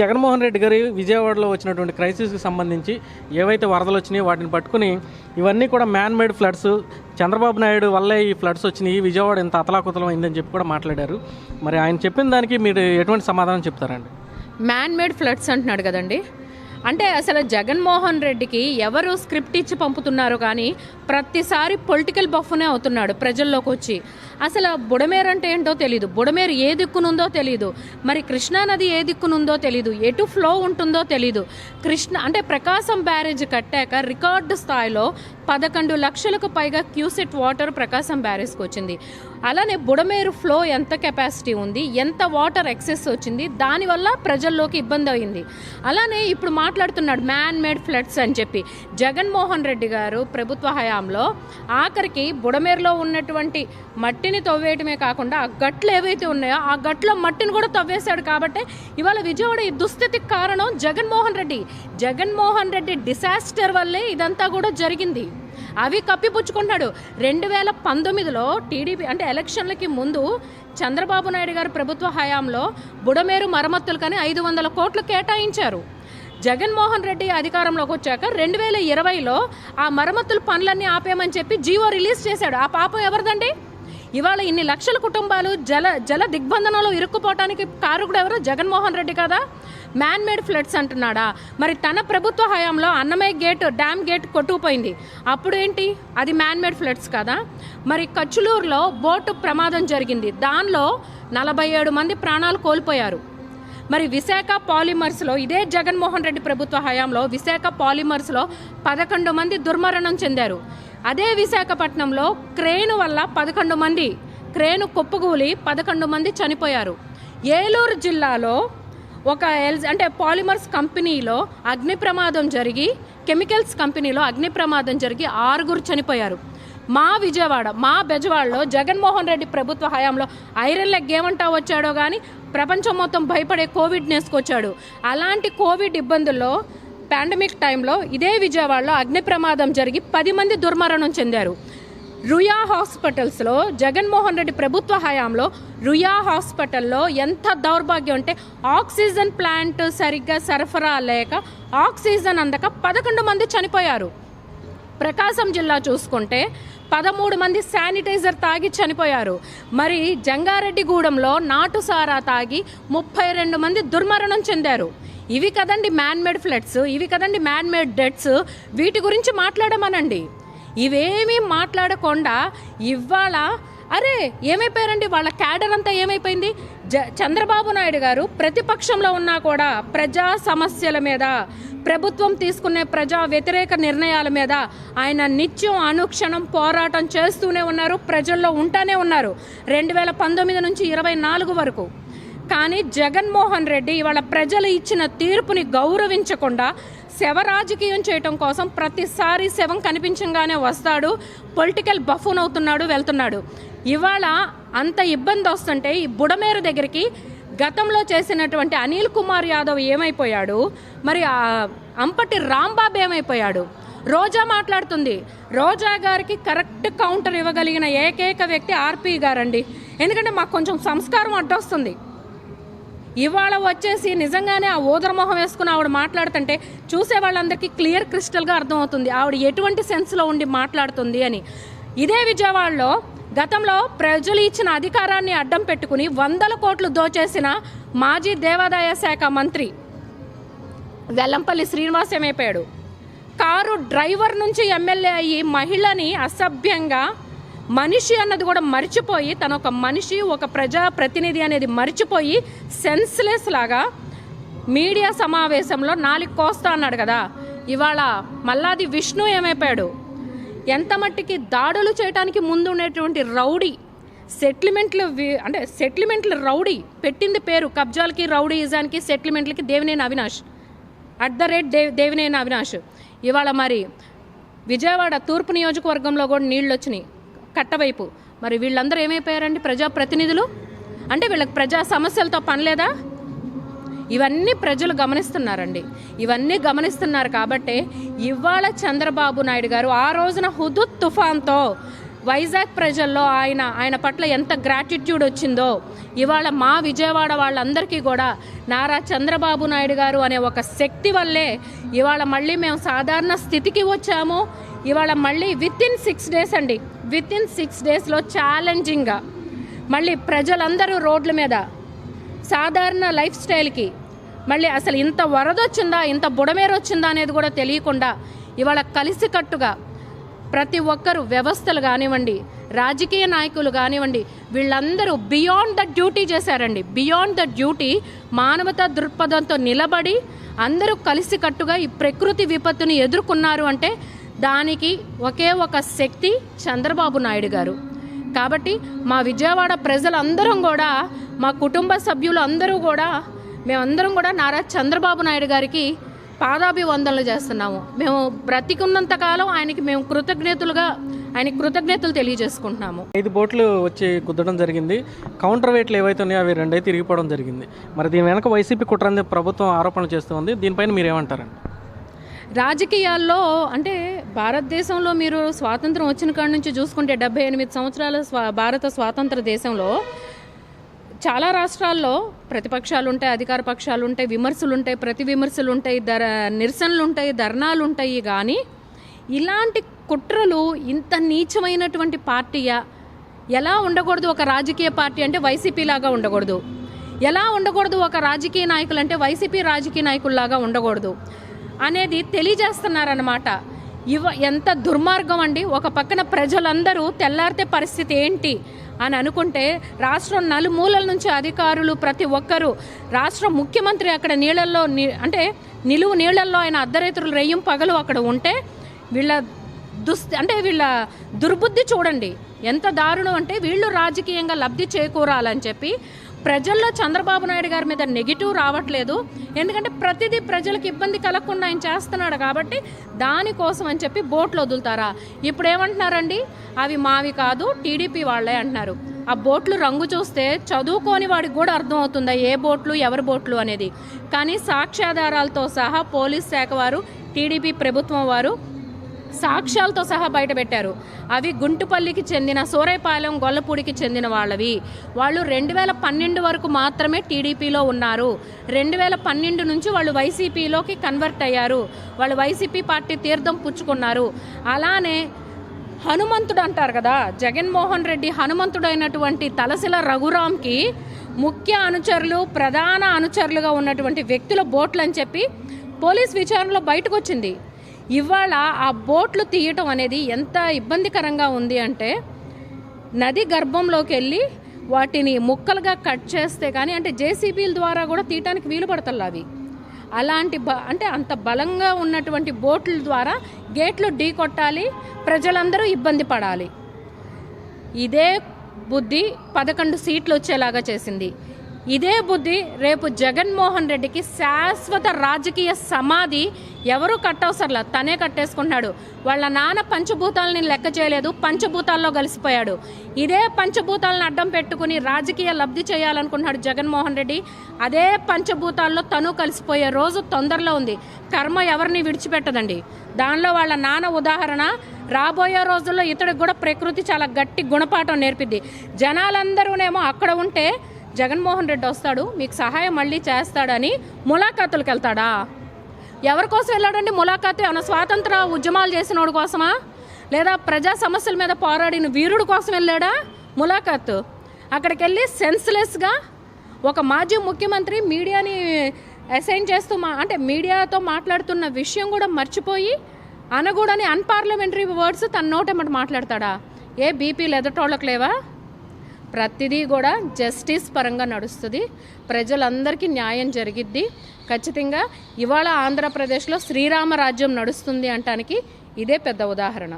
జగన్మోహన్ రెడ్డి గారి విజయవాడలో వచ్చినటువంటి క్రైసిస్కి సంబంధించి ఏవైతే వరదలు వచ్చినాయో వాటిని పట్టుకుని ఇవన్నీ కూడా man made floods Chandrababu Naidu వల్లే ఈ ఫ్లడ్స్ వచ్చినాయి. విజయవాడ ఇంత అతలాకుతలం అయిందని చెప్పి కూడా మాట్లాడారు. మరి ఆయన చెప్పిన దానికి మీరు ఎటువంటి సమాధానం చెప్తారండి? మ్యాన్ మేడ్ ఫ్లడ్స్ అంటున్నాడు కదండి. అంటే అసలు జగన్మోహన్ రెడ్డికి ఎవరు స్క్రిప్ట్ ఇచ్చి పంపుతున్నారు కానీ ప్రతిసారి పొలిటికల్ బఫ్నే అవుతున్నాడు ప్రజల్లోకి వచ్చి. అసలు బుడమేరు అంటే ఏంటో తెలియదు బుడమేరు ఏ దిక్కునుందో తెలియదు మరి కృష్ణానది ఏ దిక్కునుందో తెలియదు ఎటు ఫ్లో ఉంటుందో తెలియదు కృష్ణ అంటే ప్రకాశం బ్యారేజ్ కట్టాక రికార్డు స్థాయిలో పదకొండు లక్షలకు పైగా క్యూసెట్ వాటర్ ప్రకాశం బ్యారేజ్కి వచ్చింది. అలానే బుడమేరు ఫ్లో ఎంత కెపాసిటీ ఉంది? ఎంత వాటర్ ఎక్సెస్ వచ్చింది? దానివల్ల ప్రజల్లోకి ఇబ్బంది అయింది. అలానే ఇప్పుడు మాట్లాడుతున్నాడు. మ్యాన్ మేడ్ ఫ్లడ్స్ అని చెప్పి. జగన్మోహన్ రెడ్డి గారు ప్రభుత్వ హయాంలో ఆఖరికి బుడమేరులో ఉన్నటువంటి మట్టిని తవ్వేయటమే కాకుండా ఆ గట్లు ఏవైతే ఉన్నాయో ఆ గట్లో మట్టిని కూడా తవ్వేశాడు కాబట్టి ఇవాళ విజయవాడ ఈ దుస్థితికి కారణం జగన్మోహన్ రెడ్డి. జగన్మోహన్ రెడ్డి డిసాస్టర్ వల్లే ఇదంతా కూడా జరిగింది. అవి కప్పిపుచ్చుకుంటున్నాడు. రెండు వేల పంతొమ్మిదిలో టీడీపీ అంటే ఎలక్షన్లకి ముందు చంద్రబాబు నాయుడు గారు ప్రభుత్వ హయాంలో బుడమేరు మరమ్మతులకని ఐదు వందల కోట్లు కేటాయించారు. జగన్మోహన్ రెడ్డి అధికారంలోకి వచ్చాక రెండు వేల ఇరవైలో ఆ మరమ్మతుల పనులన్నీ ఆపేయమని చెప్పి జీవో రిలీజ్ చేశాడు. ఆ పాపం ఎవరిదండి? ఇవాళ ఇన్ని లక్షల కుటుంబాలు జల జల దిగ్బంధనంలో ఇరుక్కుపోవటానికి కారకుడు ఎవరు? జగన్మోహన్ రెడ్డి కదా? మ్యాన్ మేడ్ ఫ్లడ్స్ అంటున్నాడా? మరి తన ప్రభుత్వ హయాంలో అన్నమయ్య గేట్ డ్యామ్ గేట్ కొట్టుకుపోయింది. అప్పుడు ఏంటి? అది మ్యాన్ మేడ్ ఫ్లడ్స్ కదా? మరి కచ్చులూరులో బోటు ప్రమాదం జరిగింది. దానిలో నలభై ఏడు మంది ప్రాణాలు కోల్పోయారు. మరి విశాఖ పాలిమర్స్లో ఇదే జగన్మోహన్ రెడ్డి ప్రభుత్వ హయాంలో విశాఖ పాలిమర్స్లో పదకొండు మంది దుర్మరణం చెందారు. అదే విశాఖపట్నంలో క్రేను వల్ల పదకొండు మంది క్రేను కుప్పగూలి పదకొండు మంది చనిపోయారు. ఏలూరు జిల్లాలో ఒక ఎల్ అంటే పాలిమర్స్ కంపెనీలో అగ్ని ప్రమాదం జరిగి కెమికల్స్ కంపెనీలో అగ్ని ప్రమాదం జరిగి ఆరుగురు చనిపోయారు. మా విజయవాడ మా బెజవాడలో జగన్మోహన్ రెడ్డి ప్రభుత్వ హయాంలో ఐరన్ లెగ్ ఏమంటా వచ్చాడో కానీ ప్రపంచం మొత్తం భయపడే కోవిడ్ నేసుకొచ్చాడు. అలాంటి కోవిడ్ ఇబ్బందుల్లో పాండమిక్ టైంలో ఇదే విజయవాడలో అగ్ని ప్రమాదం జరిగి పది మంది దుర్మరణం చెందారు. రుయా హాస్పిటల్స్లో జగన్మోహన్ రెడ్డి ప్రభుత్వ హయాంలో రుయా హాస్పిటల్లో ఎంత దౌర్భాగ్యం అంటే ఆక్సిజన్ ప్లాంట్ సరిగ్గా సరఫరా లేక ఆక్సిజన్ అందక పదకొండు మంది చనిపోయారు. ప్రకాశం జిల్లా చూసుకుంటే పదమూడు మంది శానిటైజర్ తాగి చనిపోయారు. మరి జంగారెడ్డిగూడెంలో నాటు సారా తాగి ముప్పై రెండు మంది దుర్మరణం చెందారు. ఇవి కదండి మ్యాన్మేడ్ ఫ్లడ్స్ ఇవి కదండి మ్యాన్మేడ్ డెత్స్ వీటి గురించి మాట్లాడమనండి. ఇవేమీ మాట్లాడకుండా ఇవాళ అరే ఏమైపోయారండి? వాళ్ళ క్యాడర్ అంతా ఏమైపోయింది? జ చంద్రబాబు నాయుడు గారు ప్రతిపక్షంలో ఉన్నా కూడా ప్రజా సమస్యల మీద ప్రభుత్వం తీసుకునే ప్రజా వ్యతిరేక నిర్ణయాల మీద ఆయన నిత్యం అనుక్షణం పోరాటం చేస్తూనే ఉన్నారు ప్రజల్లో ఉంటానే ఉన్నారు. రెండు వేల పంతొమ్మిది నుంచి ఇరవై నాలుగు వరకు. కానీ జగన్మోహన్ రెడ్డి ఇవాళ ప్రజలు ఇచ్చిన తీర్పుని గౌరవించకుండా శవ రాజకీయం చేయటం కోసం ప్రతిసారి శవం కనిపించగానే వస్తాడు పొలిటికల్ బఫూన్ అవుతున్నాడు వెళ్తున్నాడు. ఇవాళ అంత ఇబ్బంది వస్తుంటే ఈ బుడమేరు దగ్గరికి గతంలో చేసినటువంటి అనిల్ కుమార్ యాదవ్ ఏమైపోయాడు? మరి ఆ అంపటి రాంబాబు ఏమైపోయాడు? రోజా మాట్లాడుతుంది. రోజా గారికి కరెక్ట్ కౌంటర్ ఇవ్వగలిగిన ఏకైక వ్యక్తి ఆర్పి గారండి. ఎందుకంటే మాకు కొంచెం సంస్కారం అడ్డొస్తుంది. ఇవాళ వచ్చేసి నిజంగానే ఆ ఊదరమొహం వేసుకుని ఆవిడ మాట్లాడుతుంటే చూసే వాళ్ళందరికీ క్లియర్ క్రిస్టల్గా అర్థమవుతుంది. ఆవిడ ఎటువంటి సెన్స్లో ఉండి మాట్లాడుతుంది అని. ఇదే విజయవాడలో గతంలో ప్రజలు ఇచ్చిన అధికారాన్ని అడ్డం పెట్టుకుని వందల కోట్లు దోచేసిన మాజీ దేవాదాయ శాఖ మంత్రి వెల్లంపల్లి శ్రీనివాస్ ఏమైపోయాడు? కారు డ్రైవర్ నుంచి ఎమ్మెల్యే అయ్యి మహిళని అసభ్యంగా మనిషి అన్నది కూడా మర్చిపోయి తన ఒక మనిషి ఒక ప్రజా ప్రతినిధి అనేది మర్చిపోయి సెన్స్లెస్ లాగా మీడియా సమావేశంలో నాలుగు కోస్తా అన్నాడు కదా. ఇవాళ మల్లాది విష్ణు ఏమైపోయాడు? ఎంత మట్టికి దాడులు చేయడానికి ముందు ఉండేటువంటి రౌడీ సెటిల్మెంట్లు అంటే సెటిల్మెంట్లు రౌడీ పెట్టింది పేరు. కబ్జాలకి రౌడీయిజానికి సెటిల్మెంట్లకి Devineni Avinash. At the rate Dev Devineni Avinash. ఇవాళ మరి విజయవాడ తూర్పు నియోజకవర్గంలో కూడా నీళ్ళు వచ్చినాయి కట్టవైపు. మరి వీళ్ళందరూ ఏమైపోయారండి ప్రజాప్రతినిధులు? అంటే వీళ్ళకి ప్రజా సమస్యలతో పనిలేదా? ఇవన్నీ ప్రజలు గమనిస్తున్నారండి. ఇవన్నీ గమనిస్తున్నారు కాబట్టే ఇవాళ చంద్రబాబు నాయుడు గారు ఆ రోజున హుదుత్ తుఫాన్తో వైజాగ్ ప్రజల్లో ఆయన ఆయన పట్ల ఎంత గ్రాటిట్యూడ్ వచ్చిందో ఇవాళ మా విజయవాడ వాళ్ళందరికీ కూడా నారా చంద్రబాబు నాయుడు గారు అనే ఒక శక్తి వల్లే ఇవాళ మళ్ళీ మేము సాధారణ స్థితికి వచ్చాము. ఇవాళ మళ్ళీ విత్ ఇన్ సిక్స్ డేస్ అండి విత్ ఇన్ సిక్స్ డేస్లో ఛాలెంజింగ్గా మళ్ళీ ప్రజలందరూ రోడ్ల మీద సాధారణ లైఫ్ స్టైల్కి మళ్ళీ అసలు ఇంత వరద వచ్చిందా ఇంత బుడమేరు వచ్చిందా అనేది కూడా తెలియకుండా ఇవాళ కలిసికట్టుగా ప్రతి ఒక్కరు వ్యవస్థలు కానివ్వండి రాజకీయ నాయకులు కానివ్వండి వీళ్ళందరూ బియాండ్ ద డ్యూటీ చేశారండి. బియాండ్ ద డ్యూటీ మానవతా దృక్పథంతో నిలబడి అందరూ కలిసికట్టుగా ఈ ప్రకృతి విపత్తుని ఎదుర్కొన్నారు అంటే దానికి ఒకే ఒక శక్తి చంద్రబాబు నాయుడు గారు. కాబట్టి మా విజయవాడ ప్రజలందరం కూడా మా కుటుంబ సభ్యులు అందరూ కూడా మేమందరం కూడా నారా చంద్రబాబు నాయుడు గారికి పాదాభివందనలు చేస్తున్నాము. మేము బ్రతికున్నంత కాలం ఆయనకి మేము కృతజ్ఞతలుగా ఆయనకి కృతజ్ఞతలు తెలియజేసుకుంటున్నాము. ఐదు బోట్లు వచ్చి గుద్దడం జరిగింది. కౌంటర్ వెయిట్లు ఏవైతే ఉన్నాయో అవి రెండైతే తిరిగిపోవడం జరిగింది. మరి దీని వెనక వైసీపీ కుట్రంది ప్రభుత్వం ఆరోపణలు చేస్తుంది దీనిపైన మీరు ఏమంటారండి రాజకీయాల్లో అంటే భారతదేశంలో మీరు స్వాతంత్రం వచ్చిన కాడి నుంచి చూసుకుంటే డెబ్బై ఎనిమిది సంవత్సరాల స్వా భారత స్వాతంత్ర దేశంలో చాలా రాష్ట్రాల్లో ప్రతిపక్షాలు ఉంటాయి అధికార పక్షాలు ఉంటాయి విమర్శలు ఉంటాయి ప్రతి విమర్శలు ఉంటాయి ధర నిరసనలు ఉంటాయి ధర్నాలు ఉంటాయి కానీ ఇలాంటి కుట్రలు ఇంత నీచమైనటువంటి పార్టీయా? ఎలా ఉండకూడదు ఒక రాజకీయ పార్టీ అంటే వైసీపీ లాగా ఉండకూడదు. ఎలా ఉండకూడదు ఒక రాజకీయ నాయకులు అంటే వైసీపీ రాజకీయ నాయకుల్లాగా ఉండకూడదు. అనేది తెలియజేస్తున్నారన్నమాట. ఇవ ఎంత దుర్మార్గం అండి. ఒక పక్కన ప్రజలందరూ తెల్లారితే పరిస్థితి ఏంటి అని అనుకుంటే రాష్ట్రం నలుమూలల నుంచి అధికారులు ప్రతి ఒక్కరూ రాష్ట్ర ముఖ్యమంత్రి అక్కడ నీళ్ళల్లో అంటే నిలువు నీళ్ళల్లో ఆయన అర్ధరైతులు రెయ్యం పగలు అక్కడ ఉంటే వీళ్ళ దుస్ అంటే వీళ్ళ దుర్బుద్ధి చూడండి. ఎంత దారుణం అంటే వీళ్ళు రాజకీయంగా లబ్ధి చేకూరాలని చెప్పి ప్రజల్లో చంద్రబాబు నాయుడు గారి మీద నెగిటివ్ రావట్లేదు. ఎందుకంటే ప్రతిదీ ప్రజలకు ఇబ్బంది కలగకుండా ఆయన చేస్తున్నాడు కాబట్టి దానికోసం అని చెప్పి బోట్లు వదులుతారా? ఇప్పుడు ఏమంటున్నారండి? అవి మావి కాదు టీడీపీ వాళ్ళే అంటున్నారు. ఆ బోట్లు రంగు చూస్తే చదువుకోని వాడికి కూడా అర్థమవుతుందా ఏ బోట్లు ఎవరి బోట్లు అనేది? కానీ సాక్ష్యాధారాలతో సహా పోలీస్ శాఖ వారు టీడీపీ ప్రభుత్వం వారు సాక్ష్యాలతో సహా బయటపెట్టారు అవి గుంటుపల్లికి చెందిన సూరైపాలెం గొల్లపూడికి చెందిన వాళ్ళవి. వాళ్ళు రెండు వేల పన్నెండు వరకు మాత్రమే టీడీపీలో ఉన్నారు. రెండు వేల పన్నెండు నుంచి వాళ్ళు వైసీపీలోకి కన్వర్ట్ అయ్యారు. వాళ్ళు వైసీపీ పార్టీ తీర్థం పుచ్చుకున్నారు. అలానే హనుమంతుడు అంటారు కదా జగన్మోహన్ రెడ్డి హనుమంతుడైనటువంటి తలసిల రఘురామ్కి ముఖ్య అనుచరులు ప్రధాన అనుచరులుగా ఉన్నటువంటి వ్యక్తుల బోట్లు అని చెప్పి పోలీస్ విచారణలో బయటకు వచ్చింది ఇవాళ ఆ బోట్లు తీయటం అనేది ఎంత ఇబ్బందికరంగా ఉంది అంటే నది గర్భంలోకి వెళ్ళి వాటిని ముక్కలుగా కట్ చేస్తే కానీ అంటే జేసీబీల ద్వారా కూడా తీయటానికి వీలు పడతల్లా అవి. అలాంటి బ అంటే అంత బలంగా ఉన్నటువంటి బోట్ల ద్వారా గేట్లు ఢీ కొట్టాలి ప్రజలందరూ ఇబ్బంది పడాలి. ఇదే బుద్ధి పదకొండు సీట్లు వచ్చేలాగా చేసింది. ఇదే బుద్ధి రేపు జగన్మోహన్ రెడ్డికి శాశ్వత రాజకీయ సమాధి ఎవరు కట్టవసరలా? తనే కట్టేసుకుంటున్నాడు. వాళ్ళ నాన్న పంచభూతాలని లెక్క చేయలేదు పంచభూతాల్లో కలిసిపోయాడు. ఇదే పంచభూతాలను అడ్డం పెట్టుకుని రాజకీయ లబ్ధి చేయాలనుకుంటున్నాడు జగన్మోహన్ రెడ్డి. అదే పంచభూతాల్లో తను కలిసిపోయే రోజు తొందరలో ఉంది. కర్మ ఎవరిని విడిచిపెట్టదండి? దానిలో వాళ్ళ నాన్న ఉదాహరణ రాబోయే రోజుల్లో ఇతడికి కూడా ప్రకృతి చాలా గట్టి గుణపాఠం నేర్పిద్ది. జనాలందరూనేమో అక్కడ ఉంటే జగన్మోహన్ రెడ్డి వస్తాడు మీకు సహాయం మళ్ళీ చేస్తాడని ములాఖాతులకు వెళ్తాడా? ఎవరి కోసం వెళ్ళాడండి ములాఖాతు? ఏమైనా స్వాతంత్ర ఉద్యమాలు చేసినోడు కోసమా? లేదా ప్రజా సమస్యల మీద పోరాడిన వీరుడు కోసం వెళ్ళాడా ములాఖాతు? అక్కడికి వెళ్ళి సెన్స్లెస్గా ఒక మాజీ ముఖ్యమంత్రి మీడియాని అసైన్ చేస్తూ మా అంటే మీడియాతో మాట్లాడుతున్న విషయం కూడా మర్చిపోయి అనగూడని అన్పార్లమెంటరీ వర్డ్స్ తన నోటెమ్మటి మాట్లాడతాడా? ఏ బీపీలు ఎదటోళ్ళకు లేవా? ప్రతిదీ కూడా జస్టిస్ పరంగా నడుస్తుంది. ప్రజలందరికీ న్యాయం జరిగిద్ది. ఖచ్చితంగా ఇవాళ ఆంధ్రప్రదేశ్లో శ్రీరామ రాజ్యం నడుస్తుంది అంటానికి ఇదే పెద్ద ఉదాహరణ.